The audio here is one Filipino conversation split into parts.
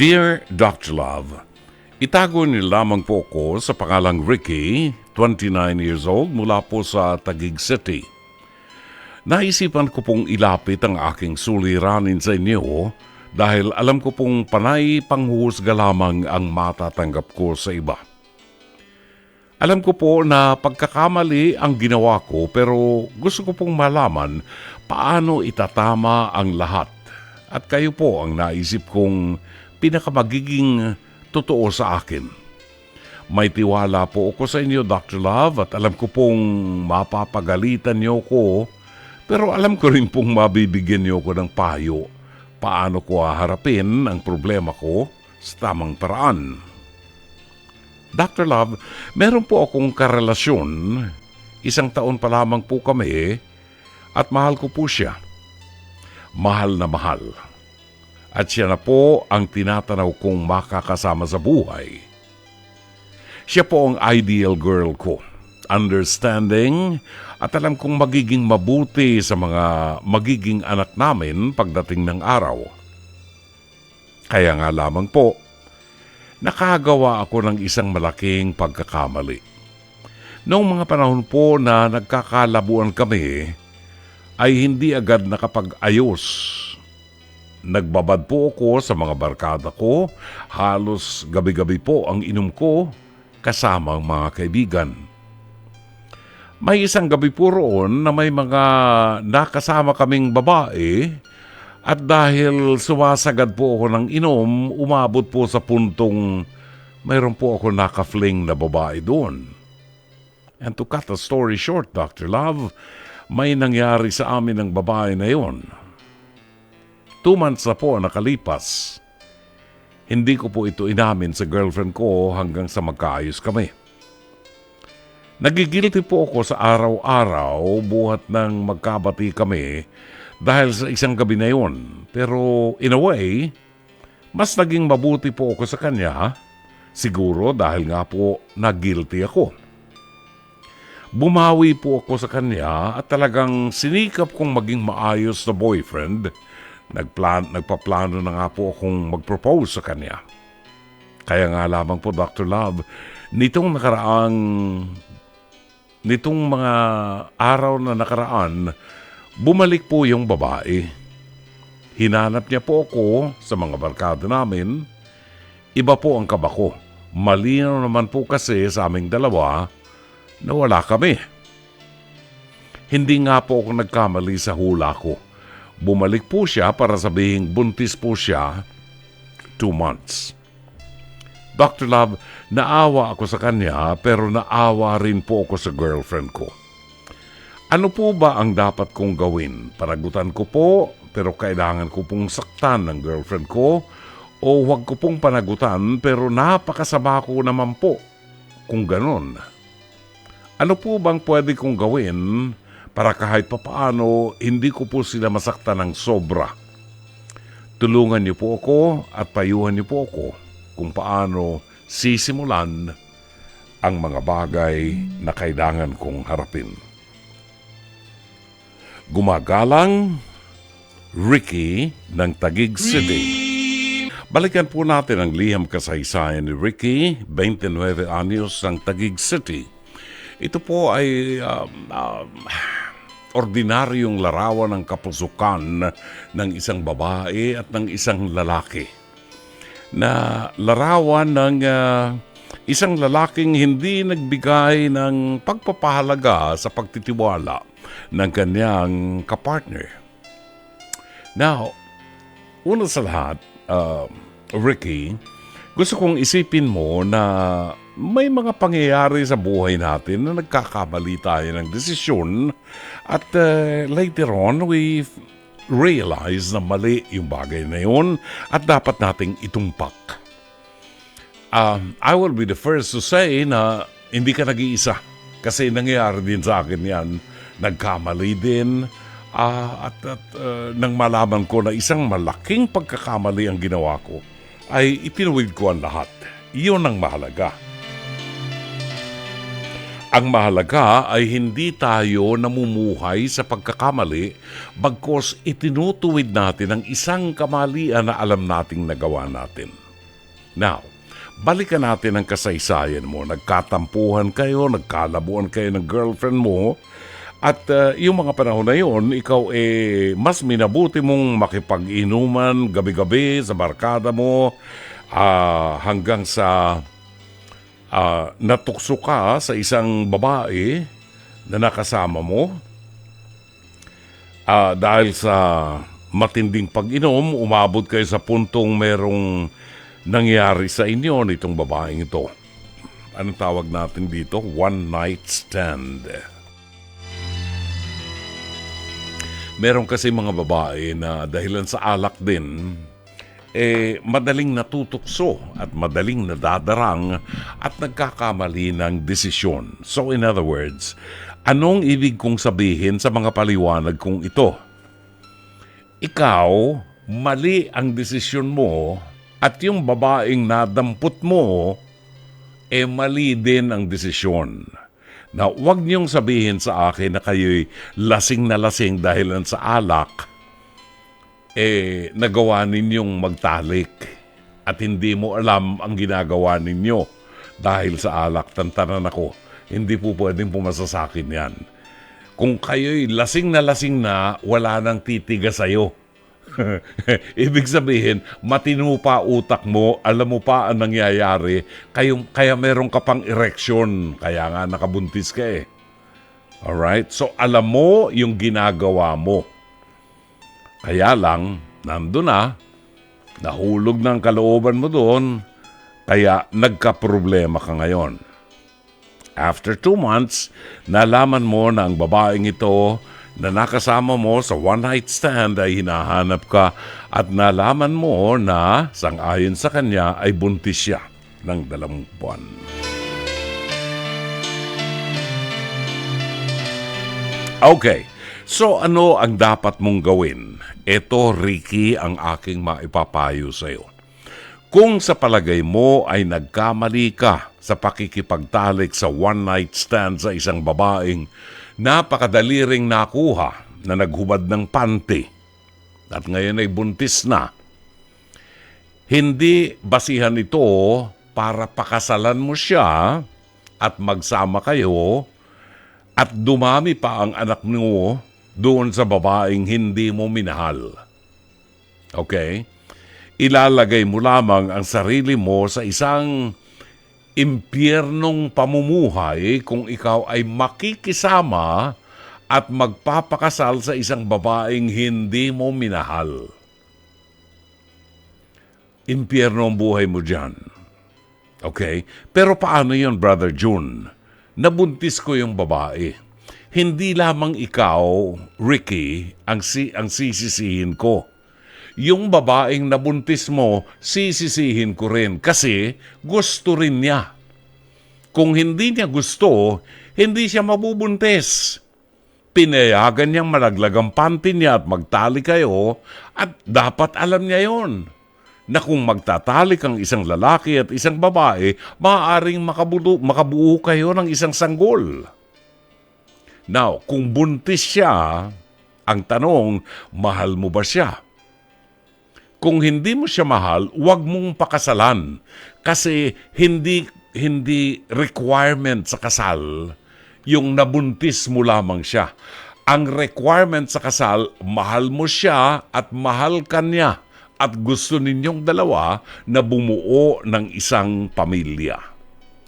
Dear Dr. Love, itago niyo lamang po ko sa pangalang Ricky, 29 years old, mula po sa Taguig City. Naisipan ko pong ilapit ang aking suliranin sa inyo dahil alam ko pong panay panghuhusga lamang ang matatanggap ko sa iba. Alam ko po na pagkakamali ang ginawa ko pero gusto ko pong malaman paano itatama ang lahat. At kayo po ang naisip kong pinakamagiging totoo sa akin. May tiwala po ako sa inyo, Dr. Love, at alam ko pong mapapagalitan niyo ko, pero alam ko rin pong mabibigyan niyo ko ng payo paano ko haharapin ang problema ko sa tamang paraan. Dr. Love, meron po akong karelasyon. Isang taon pa lamang po kami at mahal ko po siya. Mahal na mahal. At siya na po ang tinatanaw kong makakasama sa buhay. Siya po ang ideal girl ko. Understanding at alam kong magiging mabuti sa mga magiging anak namin pagdating ng araw. Kaya nga lamang po, nakagawa ako ng isang malaking pagkakamali. Noong mga panahon po na nagkakalabuan kami, ay hindi agad nakapag-ayos. Nagbabad po ako sa mga barkada ko, halos gabi-gabi po ang inom ko kasama ang mga kaibigan. May isang gabi po roon na may mga nakasama kaming babae at dahil sumasagad po ako ng inom, umabot po sa puntong mayroon po ako nakafling na babae doon. And to cut the story short, Dr. Love, may nangyari sa amin ng babae na yon. Two months na po nakalipas. Hindi ko po ito inamin sa girlfriend ko hanggang sa magkaayos kami. Nagigilty po ako sa araw-araw buhat ng magkabati kami dahil sa isang gabi na yon. Pero in a way, mas naging mabuti po ako sa kanya, siguro dahil nga po nag-guilty ako. Bumawi po ako sa kanya at talagang sinikap kong maging maayos na boyfriend. Nagplan, nagpaplano na nga po akong mag-propose sa kanya. Kaya nga lamang po, Dr. Love, nitong nakaraang nitong mga araw na nakaraan, Bumalik po yung babae. Hinanap niya po ako sa mga barkada namin. Iba po ang kaba ko. Malinaw naman po kasi sa aming dalawa na wala kami. Hindi nga po ako nagkamali sa hula ko. Bumalik po siya para sabihin buntis po siya two months. Dr. Love, naawa ako sa kanya pero naawa rin po ako sa girlfriend ko. Ano po ba ang dapat kong gawin? Panagutan ko po, pero kailangan ko pong saktan ng girlfriend ko o huwag ko pong panagutan pero napakasama ko naman po kung ganon. Ano po bang pwede kong gawin para kahit papaano hindi ko po sila masaktan ng sobra? Tulungan niyo po ako at payuhan niyo po ako kung paano sisimulan ang mga bagay na kailangan kong harapin. Gumagalang Ricky ng Tagig City. Balikan po natin ang liham kasaysayan ni Ricky, 29 anyos ng Tagig City. Ito po ay um, um, ordinaryong larawan ng kapusukan ng isang babae at ng isang lalaki. Na larawan ng uh, isang lalaking hindi nagbigay ng pagpapahalaga sa pagtitiwala ng kanyang kapartner. Now, una sa lahat, uh, Ricky, gusto kong isipin mo na may mga pangyayari sa buhay natin na nagkakamali tayo ng desisyon at uh, later on we realize na mali yung bagay na yun at dapat nating itumpak. Uh, I will be the first to say na hindi ka nag-iisa kasi nangyayari din sa akin yan nagkamali din uh, at, at uh, nang malaman ko na isang malaking pagkakamali ang ginawa ko, ay itinuwid ko ang lahat. Iyon ang mahalaga. Ang mahalaga ay hindi tayo namumuhay sa pagkakamali bagkos itinutuwid natin ang isang kamalian na alam nating nagawa natin. Now, balikan natin ang kasaysayan mo. Nagkatampuhan kayo, nagkalabuan kayo ng girlfriend mo, at uh, yung mga panahon na yun, ikaw eh, mas minabuti mong makipag-inuman gabi-gabi sa barkada mo ah, hanggang sa ah, natukso ka sa isang babae na nakasama mo. Ah, dahil sa matinding pag-inom, umabot kayo sa puntong merong nangyari sa inyo nitong babaeng ito. Anong tawag natin dito? One night stand. Meron kasi mga babae na dahilan sa alak din, eh, madaling natutukso at madaling nadadarang at nagkakamali ng desisyon. So in other words, anong ibig kong sabihin sa mga paliwanag kong ito? Ikaw, mali ang desisyon mo at yung babaeng nadampot mo, eh mali din ang desisyon. Na huwag niyong sabihin sa akin na kayo'y lasing na lasing dahilan sa alak, eh nagawa ninyong magtalik at hindi mo alam ang ginagawa ninyo dahil sa alak. Tantanan ako, hindi po pwedeng pumasa sa akin yan. Kung kayo'y lasing na lasing na, wala nang titiga sa'yo. Ibig sabihin, matino pa utak mo, alam mo pa ang nangyayari, kayong, kaya meron ka pang erection, kaya nga nakabuntis ka eh. Alright? So, alam mo yung ginagawa mo. Kaya lang, nando na, nahulog ng kalooban mo doon, kaya nagka-problema ka ngayon. After two months, nalaman mo na ang babaeng ito na nakasama mo sa one-night stand ay hinahanap ka at nalaman mo na sangayon sa kanya ay buntis siya ng dalawang buwan. Okay, so ano ang dapat mong gawin? Ito, Ricky, ang aking maipapayo sa iyo. Kung sa palagay mo ay nagkamali ka sa pakikipagtalik sa one-night stand sa isang babaeng napakadali ring nakuha na naghubad ng panty at ngayon ay buntis na, hindi basihan ito para pakasalan mo siya at magsama kayo at dumami pa ang anak mo doon sa babaeng hindi mo minahal. Okay? Ilalagay mo lamang ang sarili mo sa isang impyernong pamumuhay kung ikaw ay makikisama at magpapakasal sa isang babaeng hindi mo minahal. Impyerno ang buhay mo dyan. Okay? Pero paano yon Brother June? Nabuntis ko yung babae. Hindi lamang ikaw, Ricky, ang, si ang sisisihin ko yung babaeng nabuntis mo, sisisihin ko rin kasi gusto rin niya. Kung hindi niya gusto, hindi siya mabubuntis. Pinayagan niyang malaglag ang panty niya at magtali kayo at dapat alam niya yon na kung magtatalik ang isang lalaki at isang babae, maaaring makabuo, makabuo kayo ng isang sanggol. Now, kung buntis siya, ang tanong, mahal mo ba siya? kung hindi mo siya mahal, huwag mong pakasalan. Kasi hindi, hindi requirement sa kasal yung nabuntis mo lamang siya. Ang requirement sa kasal, mahal mo siya at mahal ka niya at gusto ninyong dalawa na bumuo ng isang pamilya.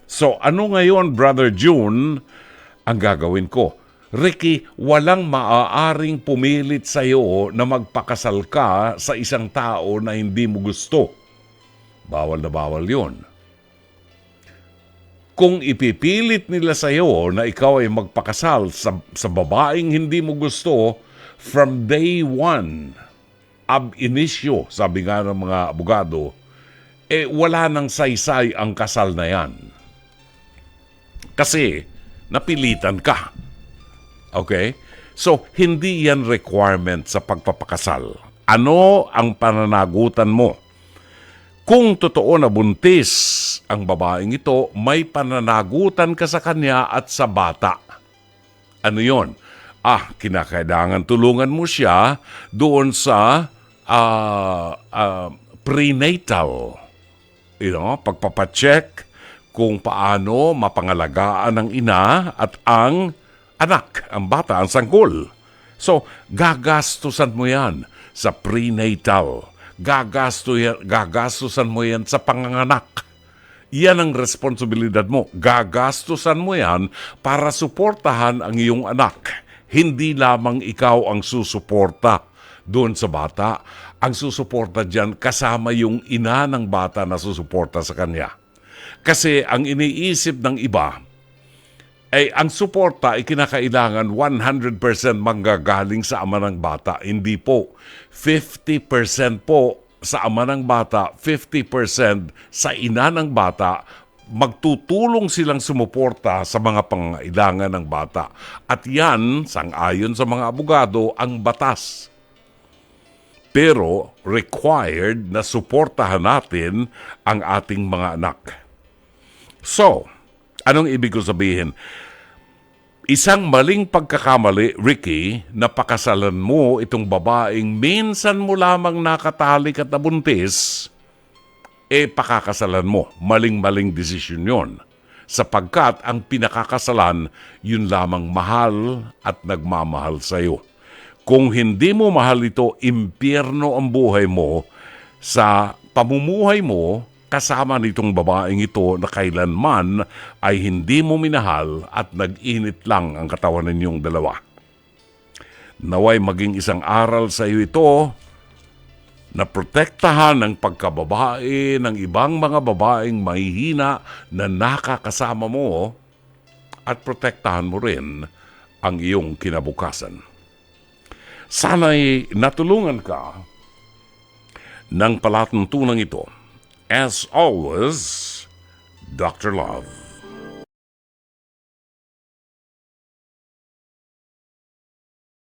So ano ngayon, Brother June, ang gagawin ko? Ricky, walang maaaring pumilit sa iyo na magpakasal ka sa isang tao na hindi mo gusto. Bawal na bawal yon. Kung ipipilit nila sa iyo na ikaw ay magpakasal sa, sa babaeng hindi mo gusto, from day one, ab initio, sabi nga ng mga abogado, eh wala nang saysay ang kasal na yan. Kasi napilitan ka. Okay? So, hindi yan requirement sa pagpapakasal. Ano ang pananagutan mo? Kung totoo na buntis ang babaeng ito, may pananagutan ka sa kanya at sa bata. Ano yon? Ah, kinakailangan tulungan mo siya doon sa uh, uh, prenatal you know, pagpapacheck kung paano mapangalagaan ng ina at ang anak, ang bata, ang sanggol. So, gagastusan mo yan sa prenatal. Gagasto gagastusan mo yan sa panganganak. Yan ang responsibilidad mo. Gagastusan mo yan para suportahan ang iyong anak. Hindi lamang ikaw ang susuporta doon sa bata. Ang susuporta dyan kasama yung ina ng bata na susuporta sa kanya. Kasi ang iniisip ng iba, ay ang suporta ay kinakailangan 100% manggagaling sa ama ng bata. Hindi po. 50% po sa ama ng bata, 50% sa ina ng bata, magtutulong silang sumuporta sa mga pangailangan ng bata. At yan, sang-ayon sa mga abogado, ang batas. Pero required na suportahan natin ang ating mga anak. So, anong ibig ko sabihin? Isang maling pagkakamali, Ricky, na pakasalan mo itong babaeng minsan mo lamang nakatalik at nabuntis, eh pakakasalan mo. Maling-maling desisyon yon. Sapagkat ang pinakakasalan, yun lamang mahal at nagmamahal sa iyo. Kung hindi mo mahal ito, impyerno ang buhay mo sa pamumuhay mo kasama nitong babaeng ito na kailanman ay hindi mo minahal at nag-init lang ang katawan ninyong dalawa. Naway maging isang aral sa iyo ito na protektahan ang pagkababae ng ibang mga babaeng mahihina na nakakasama mo at protektahan mo rin ang iyong kinabukasan. Sana'y natulungan ka ng palatuntunan ito. As always, Dr. Love.